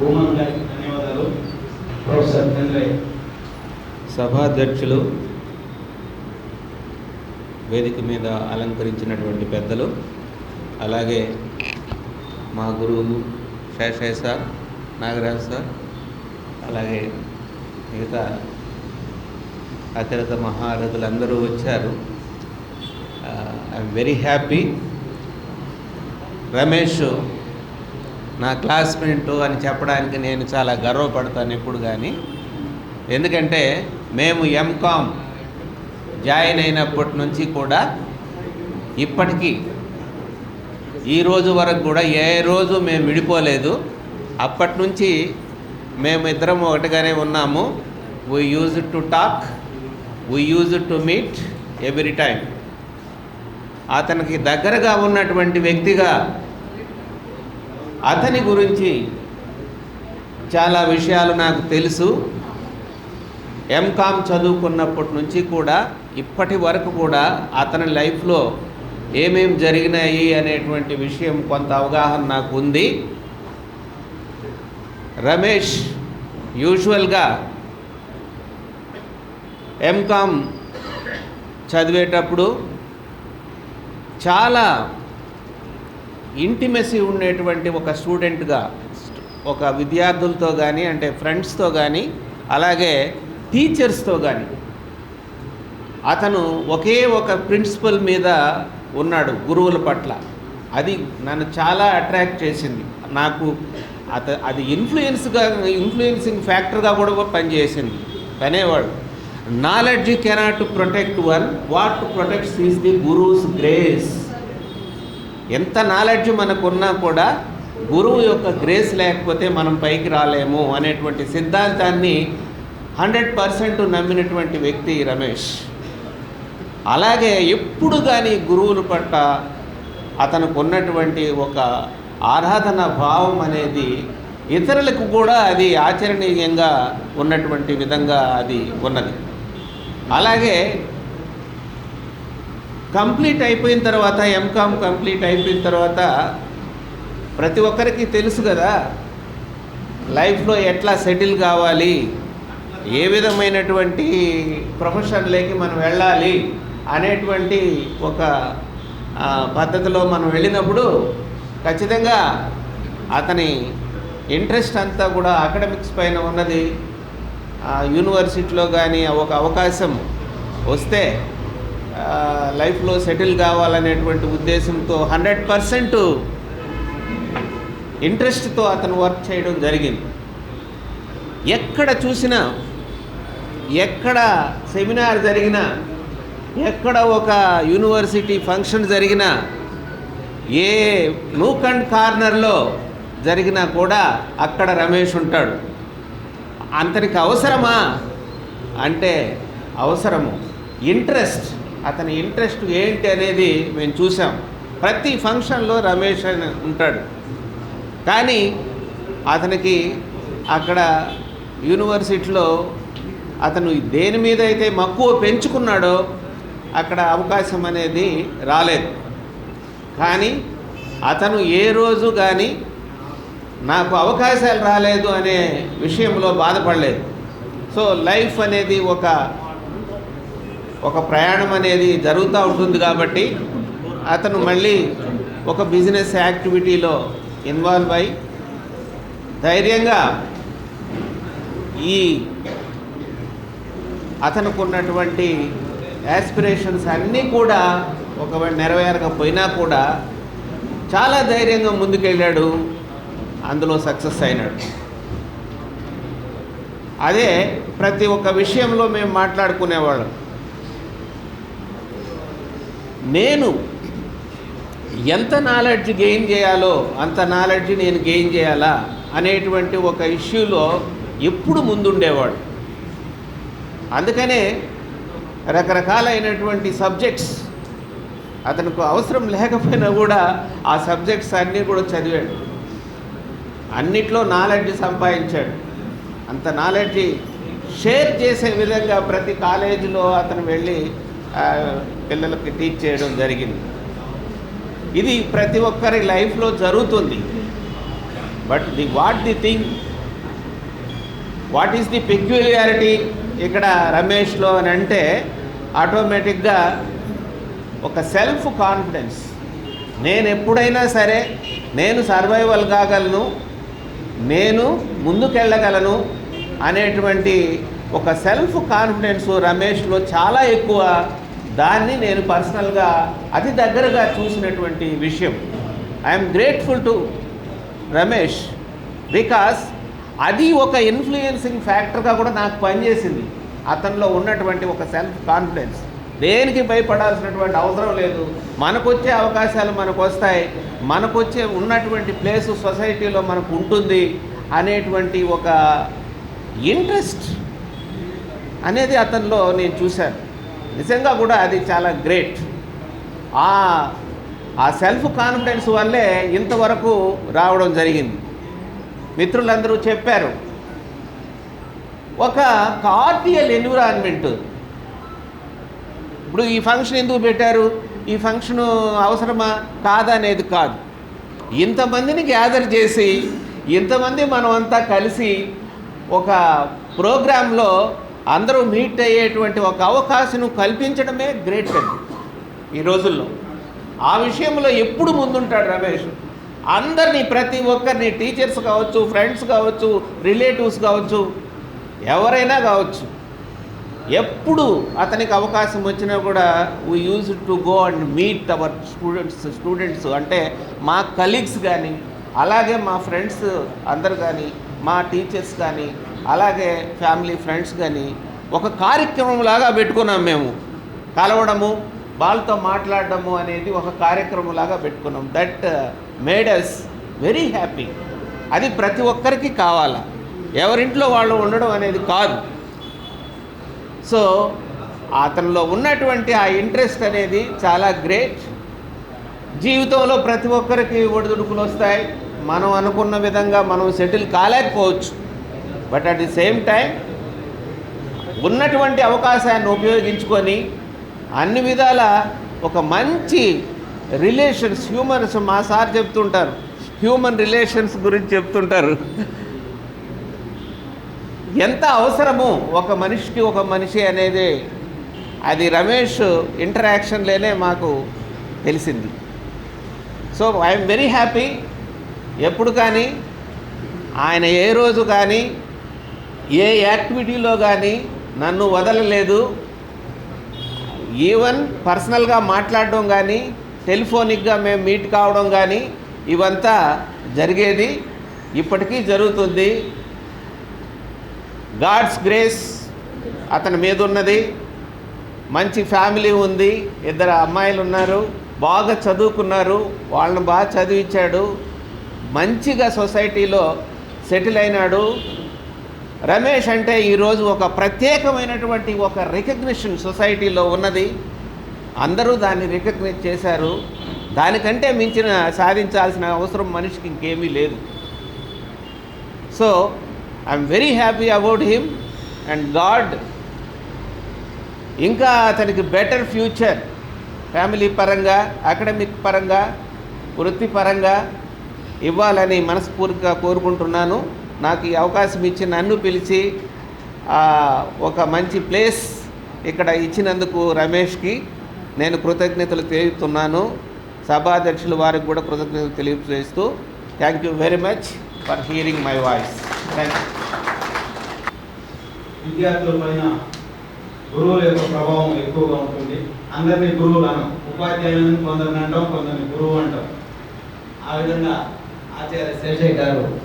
భూమన్ గారికి ధన్యవాదాలు. ప్రొఫెసర్ చంద్రయ్య. సభాధ్యక్షులు వేదిక మీద అలంకరించినటువంటి పెద్దలు అలాగే మా గురువు శేషయ్య సార్ నాగరాజ్ సార్ అలాగే మిగతా అతిరథ మహారథులు అందరూ వచ్చారు ఐఎమ్ వెరీ హ్యాపీ రమేష్ నా క్లాస్మేట్ అని చెప్పడానికి నేను చాలా గర్వపడతాను ఎప్పుడు కానీ ఎందుకంటే మేము ఎంకామ్ జాయిన్ అయినప్పటి నుంచి కూడా ఇప్పటికీ ఈ రోజు వరకు కూడా ఏ రోజు మేము విడిపోలేదు. అప్పటి నుంచి మేము ఇద్దరం ఒకటిగానే ఉన్నాము. We use to talk we use to meet every time అతనికి దగ్గరగా ఉన్నటువంటి వ్యక్తిగా అతని గురించి చాలా విషయాలు నాకు తెలుసు. ఎంకామ్ చదువుకున్నప్పటి నుంచి కూడా ఇప్పటి వరకు కూడా అతని లైఫ్లో ఏమేమి జరిగినాయి అనేటువంటి విషయం కొంత అవగాహన నాకు ఉంది. రమేష్ యూజువల్గా ఎంకామ్ చదివేటప్పుడు చాలా ఇంటిమెసీ ఉండేటువంటి ఒక స్టూడెంట్గా ఒక విద్యార్థులతో కానీ అంటే ఫ్రెండ్స్తో కానీ అలాగే టీచర్స్తో కానీ అతను ఒకే ఒక ప్రిన్సిపల్ మీద ఉన్నాడు గురువుల పట్ల. అది నన్ను చాలా అట్రాక్ట్ చేసింది. నాకు అత అది ఇన్ఫ్లుయెన్స్గా ఇన్ఫ్లుయెన్సింగ్ ఫ్యాక్టర్గా కూడా పనిచేసింది అనేవాడు knowledge cannot protect one what protects is the guru's grace. ఎంత నాలెడ్జ్ మనకున్నా కూడా గురువు యొక్క గ్రేస్ లేకపోతే మనం పైకి రాలేము అనేటువంటి సిద్ధాంతాన్ని హండ్రెడ్ పర్సెంట్ నమ్మినటువంటి వ్యక్తి రమేష్. అలాగే ఎప్పుడు కానీ గురువుల పట్ల అతనికి ఉన్నటువంటి ఒక ఆరాధన భావం అనేది ఇతరులకు కూడా అది ఆచరణీయంగా ఉన్నటువంటి విధంగా అది ఉన్నది. అలాగే కంప్లీట్ అయిపోయిన తర్వాత ఎంకామ్ కంప్లీట్ అయిపోయిన తర్వాత ప్రతి ఒక్కరికి తెలుసు కదా లైఫ్లో ఎట్లా సెటిల్ కావాలి ఏ విధమైనటువంటి ప్రొఫెషన్లోకి మనం వెళ్ళాలి అనేటువంటి ఒక పద్ధతిలో మనం వెళ్ళినప్పుడు ఖచ్చితంగా అతని ఇంట్రెస్ట్ అంతా కూడా అకాడమిక్స్ పైన ఉన్నది. యూనివర్సిటీలో కానీ ఒక అవకాశం వస్తే లైఫ్లో సెటిల్ కావాలనేటువంటి ఉద్దేశంతో హండ్రెడ్ పర్సెంట్ ఇంట్రెస్ట్తో అతను వర్క్ చేయడం జరిగింది. ఎక్కడ చూసినా ఎక్కడ సెమినార్ జరిగినా ఎక్కడ ఒక యూనివర్సిటీ ఫంక్షన్ జరిగినా ఏ నూక్ అండ్ కార్నర్లో జరిగినా కూడా అక్కడ రమేష్ ఉంటాడు. అంతనికి అవసరమా? అంటే అవసరము. ఇంట్రెస్ట్. అతని ఇంట్రెస్ట్ ఏంటి అనేది మేము చూసాం. ప్రతి ఫంక్షన్లో రమేష్ అని ఉంటాడు. కానీ అతనికి అక్కడ యూనివర్సిటీలో అతను దేని మీద అయితే మక్కువ పెంచుకున్నాడో అక్కడ అవకాశం అనేది రాలేదు. కానీ అతను ఏ రోజు కానీ నాకు అవకాశాలు రాలేదు అనే విషయంలో బాధపడలేదు. సో లైఫ్ అనేది ఒక ఒక ప్రయాణం అనేది జరుగుతూ ఉంటుంది కాబట్టి అతను మళ్ళీ ఒక బిజినెస్ యాక్టివిటీలో ఇన్వాల్వ్ అయి ధైర్యంగా ఈ అతనికి ఉన్నటువంటి యాస్పిరేషన్స్ అన్నీ కూడా ఒకవేళ నెరవేరకపోయినా కూడా చాలా ధైర్యంగా ముందుకెళ్ళాడు. అందులో సక్సెస్ అయినాడు. అదే ప్రతి ఒక్క విషయంలో మేము మాట్లాడుకునేవాళ్ళం. నేను ఎంత నాలెడ్జ్ గెయిన్ చేయాలో అంత నాలెడ్జ్ నేను గెయిన్ చేయాలా అనేటువంటి ఒక ఇష్యూలో ఎప్పుడు ముందుండేవాడు. అందుకనే రకరకాలైనటువంటి సబ్జెక్ట్స్ అతనికి అవసరం లేకపోయినా కూడా ఆ సబ్జెక్ట్స్ అన్నీ కూడా చదివాడు. అన్నిట్లో నాలెడ్జ్ సంపాదించాడు. అంత నాలెడ్జ్ షేర్ చేసే విధంగా ప్రతి కాలేజీలో అతను వెళ్ళి పిల్లలకి టీచ్ చేయడం జరిగింది. ఇది ప్రతి ఒక్కరి లైఫ్లో జరుగుతుంది. But the what the thing what is the peculiarity ఇక్కడ రమేష్లో అని అంటే ఆటోమేటిక్గా ఒక సెల్ఫ్ కాన్ఫిడెన్స్ నేను ఎప్పుడైనా సరే నేను సర్వైవల్ కాగలను నేను ముందుకెళ్ళగలను అనేటువంటి ఒక సెల్ఫ్ కాన్ఫిడెన్స్ రమేష్లో చాలా ఎక్కువ దాన్ని నేను పర్సనల్గా అతి దగ్గరగా చూసినటువంటి విషయం. I'm grateful to Ramesh because అది ఒక ఇన్ఫ్లుయెన్సింగ్ ఫ్యాక్టర్గా కూడా నాకు పనిచేసింది. అతనిలో ఉన్నటువంటి ఒక సెల్ఫ్ కాన్ఫిడెన్స్ దేనికి భయపడాల్సినటువంటి అవసరం లేదు. మనకొచ్చే అవకాశాలు మనకు వస్తాయి మనకొచ్చే ఉన్నటువంటి ప్లేసు సొసైటీలో మనకు ఉంటుంది అనేటువంటి ఒక ఇంట్రెస్ట్ అనేది అతనిలో నేను చూశాను. నిజంగా కూడా అది చాలా గ్రేట్. ఆ సెల్ఫ్ కాన్ఫిడెన్స్ వల్లే ఇంతవరకు రావడం జరిగింది. మిత్రులందరూ చెప్పారు ఒక కార్డియల్ ఎన్విరాన్మెంట్. ఇప్పుడు ఈ ఫంక్షన్ ఎందుకు పెట్టారు? ఈ ఫంక్షన్ అవసరమా? కాదా అనేది కాదు. ఇంతమందిని గ్యాదర్ చేసి ఇంతమంది మనమంతా కలిసి ఒక ప్రోగ్రాంలో అందరూ మీట్ అయ్యేటువంటి ఒక అవకాశం కల్పించడమే గ్రేట్ అండి ఈ రోజుల్లో ఆ విషయంలో ఎప్పుడు ముందుంటాడు రమేష్? అందరినీ ప్రతి ఒక్కరిని టీచర్స్ కావచ్చు ఫ్రెండ్స్ కావచ్చు రిలేటివ్స్ కావచ్చు ఎవరైనా కావచ్చు ఎప్పుడు అతనికి అవకాశం వచ్చినా కూడా we use to go and meet our students students అంటే మా కలీగ్స్ కానీ అలాగే మా ఫ్రెండ్స్ అందరు కానీ మా టీచర్స్ కానీ అలాగే ఫ్యామిలీ ఫ్రెండ్స్ కానీ ఒక కార్యక్రమం లాగా పెట్టుకున్నాం మేము. కలవడము వాళ్ళతో మాట్లాడడము అనేది ఒక కార్యక్రమంలాగా పెట్టుకున్నాం. That made us very happy అది ప్రతి ఒక్కరికి కావాలా. ఎవరింట్లో వాళ్ళు ఉండడం అనేది కాదు. సో అతనిలో ఉన్నటువంటి ఆ ఇంట్రెస్ట్ అనేది చాలా గ్రేట్ జీవితంలో ప్రతి ఒక్కరికి ఒడిదుడుకులు వస్తాయి. మనం అనుకున్న విధంగా మనం settle కాలేకపోవచ్చు. But at the same time ఉన్నటువంటి అవకాశాన్ని ఉపయోగించుకొని అన్ని విధాల ఒక మంచి రిలేషన్స్ హ్యూమన్స్ మా సార్ చెప్తుంటారు. హ్యూమన్ రిలేషన్స్ గురించి చెప్తుంటారు. ఎంత అవసరము ఒక మనిషికి ఒక మనిషి అనేది? అది రమేష్ ఇంటరాక్షన్లోనే మాకు తెలిసింది. సో ఐఎమ్ వెరీ హ్యాపీ ఎప్పుడు కానీ ఆయన ఏ రోజు కానీ ఏ యాక్టివిటీలో కానీ నన్ను వదలలేదు. ఈవెన్ పర్సనల్గా మాట్లాడడం కానీ టెలిఫోనిక్గా మేము మీట్ కావడం కానీ ఇవంతా జరిగేది. ఇప్పటికీ జరుగుతుంది. గాడ్స్ గ్రేస్ అతని మీద ఉన్నది. మంచి ఫ్యామిలీ ఉంది. ఇద్దరు అమ్మాయిలు ఉన్నారు. బాగా చదువుకున్నారు. వాళ్ళని బాగా చదివించాడు. మంచిగా సొసైటీలో సెటిల్ అయినాడు. రమేష్ అంటే ఈరోజు ఒక ప్రత్యేకమైనటువంటి ఒక రికగ్నిషన్ సొసైటీలో ఉన్నది. అందరూ దాన్ని రికగ్నైజ్ చేశారు. దానికంటే మించిన సాధించాల్సిన అవసరం మనిషికి ఇంకేమీ లేదు. So I'm very happy about him and God ఇంకా అతనికి బెటర్ ఫ్యూచర్ ఫ్యామిలీ పరంగా అకాడమిక్ పరంగా వృత్తిపరంగా ఇవ్వాలని మనస్ఫూర్తిగా కోరుకుంటున్నాను. నాకు ఈ అవకాశం ఇచ్చి నన్ను పిలిచి ఒక మంచి ప్లేస్ ఇక్కడ ఇచ్చినందుకు రమేష్కి నేను కృతజ్ఞతలు తెలుపుతున్నాను. సభాధ్యక్షులు వారికి కూడా కృతజ్ఞతలు తెలియజేస్తూ thank you very much for hearing my voice. Thank you. విద్యార్థుల పైన గురువుల యొక్క ప్రభావం ఎక్కువగా ఉంటుంది. అందరినీ గురువులు అనం ఉపాధ్యాయులను కొందరిని అంటాం కొందరిని గురువు అంటాం. ఆ విధంగా ఆచార్య శేషయ్య గారు